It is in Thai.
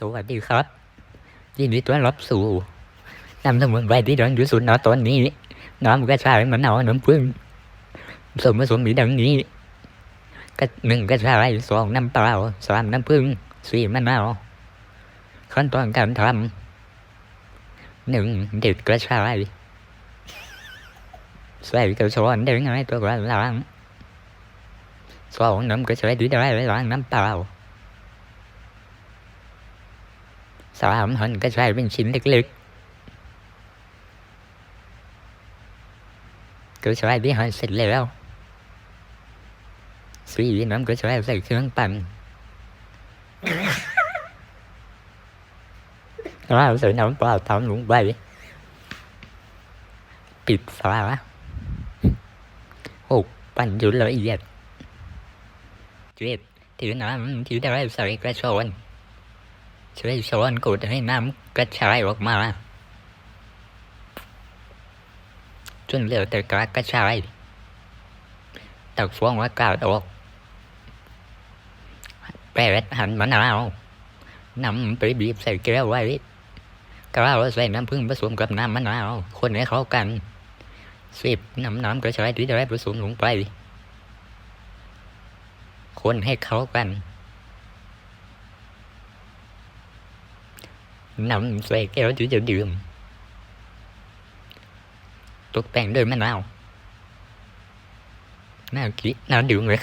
สวัสดีครับยินดีต้อนรับสู่นำสมุนไพรที่ดังที่สุดณตอนนี้น้ำกระชายมะนาวน้ำผึ้งส่วนผสมมีดังนี้ก็หนึ่งกระชายสองน้ำเปล่าสามน้ำผึ้งสี่มะนาวขั้นตอนการทำหนึ่งเด็ดกระชายใส่กระชอนเด้งให้ตัวกระล้างสองน้ำกระชายที่ได้ล้างน้ำเปล่า สามหั่นกระชายเป็นชิ้นเล็กๆกระชายที่หั่นเสร็จแล้วสี่น้ำกระชายใส่เครื่องปั่นแล้วใส่น้ำเปล่าทำลงไปปิดฝาหกปั่นจนละเอียดเจ็ดถือน้ำถือได้ใส่กระชอน ช่วยช้อนกดให้น้ำกระชายออกมาจนเหลือแต่กากกระชายตักฟองอากาศออกแปดหั่นมะนาวน้ำไปบีบใส่แก้วไว้กล้าใส่น้ำผึ้งผสมกับน้ำมะนาวคนให้เข้ากันสิบน้ำน้ำกระชายที่ได้ผสมลงไป คนให้เข้ากัน นำใส่แก้วที่จะดื่มตกแต่งด้วยมะนาวน่ากินน่าดื่มเลยครับ